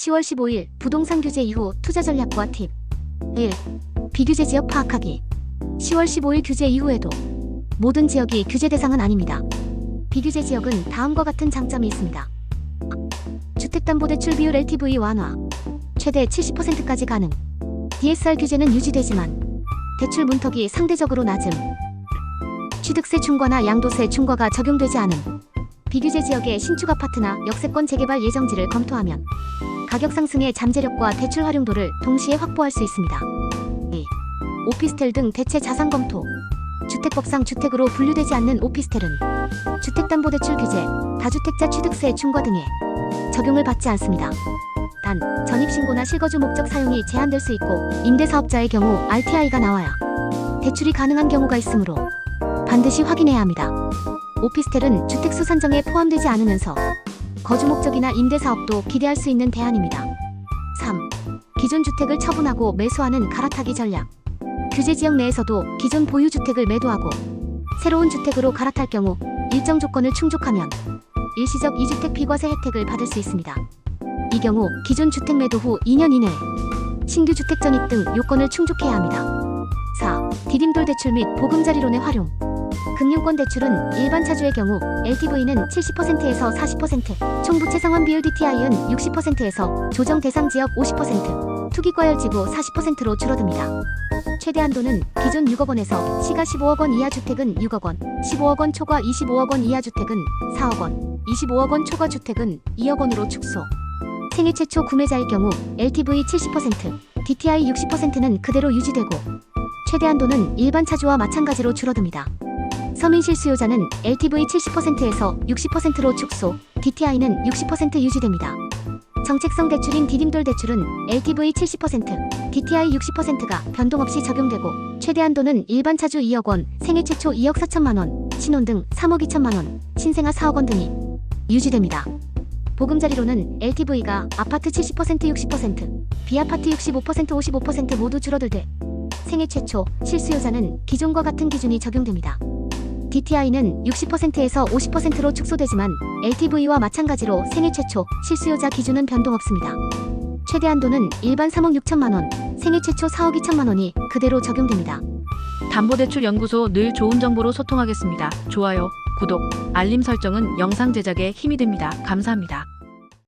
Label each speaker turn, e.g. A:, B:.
A: 10월 15일 부동산 규제 이후 투자 전략과 팁 1. 비규제 지역 파악하기 10월 15일 규제 이후에도 모든 지역이 규제 대상은 아닙니다. 비규제 지역은 다음과 같은 장점이 있습니다. 주택담보대출 비율 LTV 완화 최대 70%까지 가능 DSR 규제는 유지되지만 대출 문턱이 상대적으로 낮음 취득세 충과나 양도세 충과가 적용되지 않음 비규제 지역의 신축 아파트나 역세권 재개발 예정지를 검토하면 가격 상승의 잠재력과 대출 활용도를 동시에 확보할 수 있습니다. 2. 오피스텔 등 대체 자산 검토 주택법상 주택으로 분류되지 않는 오피스텔은 주택담보대출 규제, 다주택자 취득세 충과 등에 적용을 받지 않습니다. 단, 전입신고나 실거주 목적 사용이 제한될 수 있고 임대사업자의 경우 RTI가 나와야 대출이 가능한 경우가 있으므로 반드시 확인해야 합니다. 오피스텔은 주택수 산정에 포함되지 않으면서 거주 목적이나 임대 사업도 기대할 수 있는 대안입니다. 3. 기존 주택을 처분하고 매수하는 갈아타기 전략. 규제 지역 내에서도 기존 보유 주택을 매도하고 새로운 주택으로 갈아탈 경우 일정 조건을 충족하면 일시적 2주택 비과세 혜택을 받을 수 있습니다. 이 경우 기존 주택 매도 후 2년 이내에 신규 주택 전입 등 요건을 충족해야 합니다. 4. 디딤돌 대출 및 보금자리론의 활용. 금융권 대출은 일반 차주의 경우 LTV는 70%에서 40%, 총 부채 상환 비율 DTI은 60%에서 조정 대상 지역 50%, 투기과열 지구 40%로 줄어듭니다. 최대 한도는 기존 6억 원에서 시가 15억 원 이하 주택은 6억 원, 15억 원 초과 25억 원 이하 주택은 4억 원, 25억 원 초과 주택은 2억 원으로 축소. 생애 최초 구매자의 경우 LTV 70%, DTI 60%는 그대로 유지되고 최대 한도는 일반 차주와 마찬가지로 줄어듭니다. 서민 실 수요자는 LTV 70%에서 60%로 축소, DTI는 60% 유지됩니다. 정책성 대출인 디딤돌 대출은 LTV 70%, DTI 60%가 변동 없이 적용되고 최대 한 도는 일반 차주 2억 원, 생애 최초 2억 4천만 원, 신혼 등 3억 2천만 원, 신생아 4억 원 등이 유지됩니다. 보금자리로는 LTV가 아파트 70% 60%, 비아파트 65% 55% 모두 줄어들 때 생애 최초 실수요자는 기존과 같은 기준이 적용됩니다. DTI는 60%에서 50%로 축소되지만 LTV와 마찬가지로 생애 최초 실수요자 기준은 변동 없습니다. 최대 한도는 일반 3억 6천만 원, 생애 최초 4억 2천만 원이 그대로 적용됩니다.
B: 담보대출연구소 늘 좋은 정보로 소통하겠습니다. 좋아요, 구독, 알림 설정은 영상 제작에 힘이 됩니다. 감사합니다.